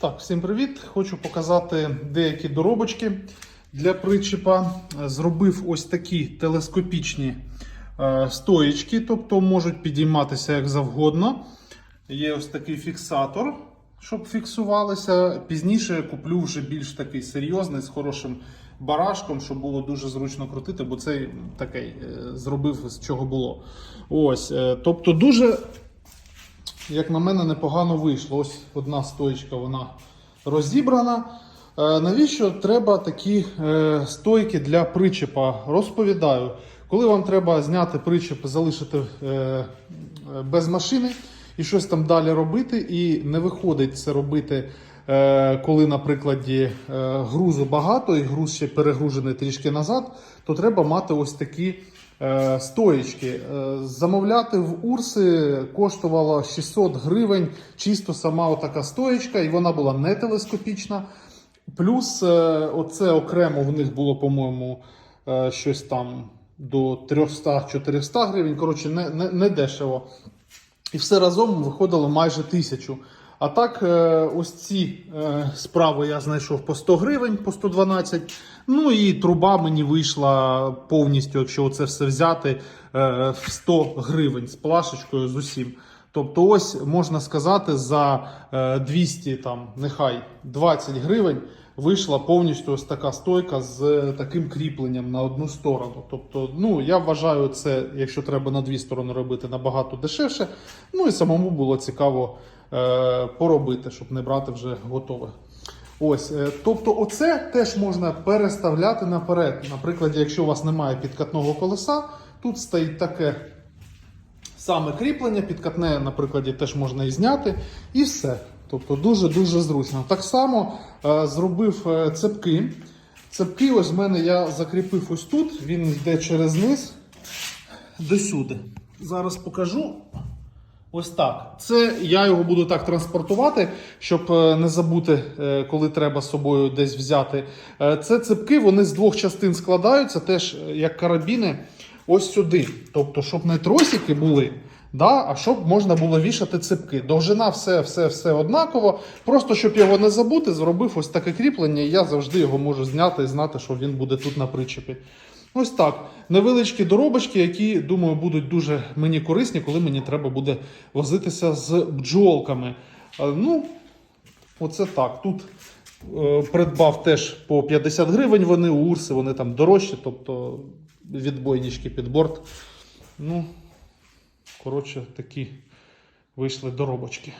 Так, всім привіт! Хочу показати деякі доробочки для причепа. Зробив ось такі телескопічні е, стоїчки, тобто можуть підійматися як завгодно. Є ось такий фіксатор, щоб фіксувалися. Пізніше куплю вже більш такий серйозний з хорошим барашком, щоб було дуже зручно крутити, бо цей такий е, зробив з чого було. Ось, е, тобто дуже як на мене, непогано вийшло. Ось одна стоїчка вона розібрана. Е, Навіщо треба такі е, стойки для причепа? Розповідаю, коли вам треба зняти причеп, залишити е, без машини і щось там далі робити, і не виходить це робити, коли, наприклад, е, грузу багато і груз ще перегружений трішки назад, то треба мати ось такі е, стоїчки. Е, Замовляти в Урси коштувало 600 гривень, чисто сама отака стоїчка, і вона була не телескопічна. Плюс е, оце окремо в них було, по-моєму, е, щось там до 300-400 гривень. Коротше, не, не, не дешево. І все разом виходило майже тисячу. А так, е, ось ці е, справи я знайшов по 100 гривень, по 112. Ну і труба мені вийшла повністю, якщо це все взяти, е, в 100 гривень з плашечкою з усім. Тобто, ось можна сказати, за е, 200, там, нехай 20 гривень вийшла повністю ось така стойка з таким кріпленням на одну сторону. Тобто, ну я вважаю це, якщо треба на дві сторони робити, набагато дешевше. Ну і самому було цікаво поробити, щоб не брати вже готове. Ось, е, тобто, оце теж можна переставляти наперед. Наприклад, якщо у вас немає підкатного колеса, тут стоїть таке саме кріплення, підкатне, наприклад, теж можна і зняти, і все. Тобто дуже-дуже зручно. Так само е, зробив е, цепки. Цепки, ось в мене я закріпив ось тут, він йде через низ до сюди. Зараз покажу. Ось так. Це я його буду так транспортувати, щоб е, не забути, е, коли треба з собою десь взяти. Е, Це цепки, вони з двох частин складаються, теж як карабіни, ось сюди. Тобто, щоб не тросики були, да, а щоб можна було вішати цепки. Довжина все, все, все однаково. Просто щоб його не забути, зробив ось таке кріплення, і я завжди його можу зняти і знати, що він буде тут на причепі. Ось так. Невеличкі доробочки, які, думаю, будуть дуже мені корисні, коли мені треба буде возитися з бджолками. Е, Ну, оце так. Тут е, придбав теж по 50 гривень вони Урси, вони там дорожчі, тобто відбойнички під борт. Ну, коротше, такі вийшли доробочки.